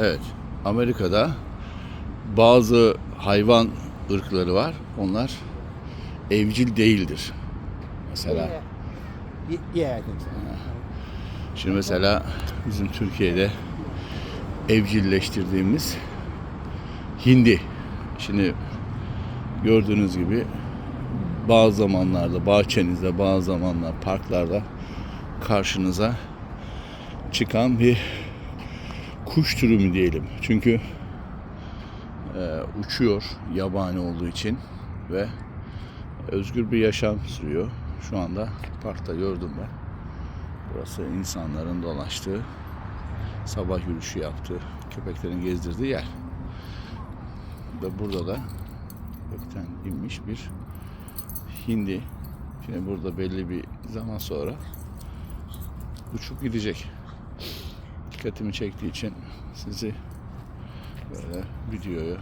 Evet. Amerika'da bazı hayvan ırkları var. Onlar evcil değildir. Mesela şimdi mesela bizim Türkiye'de evcilleştirdiğimiz hindi. Şimdi gördüğünüz gibi bazı zamanlarda bahçenizde bazı zamanlar parklarda karşınıza çıkan bir kuş türü mü diyelim. Çünkü e, uçuyor yabani olduğu için ve özgür bir yaşam sürüyor. Şu anda parkta gördüm ben. Burası insanların dolaştığı, sabah yürüyüşü yaptığı, köpeklerin gezdirdiği yer. Ve burada da gökten inmiş bir hindi. Şimdi burada belli bir zaman sonra uçup gidecek. Dikkatimi çektiği için sizi böyle videoyu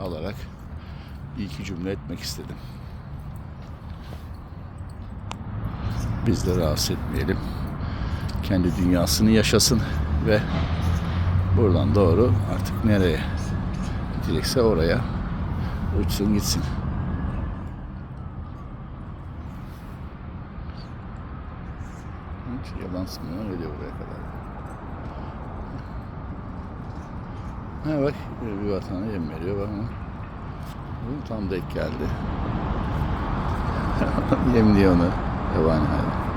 alarak bir iki cümle etmek istedim. Biz de rahatsız etmeyelim. Kendi dünyasını yaşasın ve buradan doğru artık nereye gidecekse oraya uçsun gitsin. Hiç yalan sınırına geliyor buraya kadar. Ha bak bir vatana yem veriyor bak ama. Bu tam denk geldi. Yemliyor onu yabani hayvan.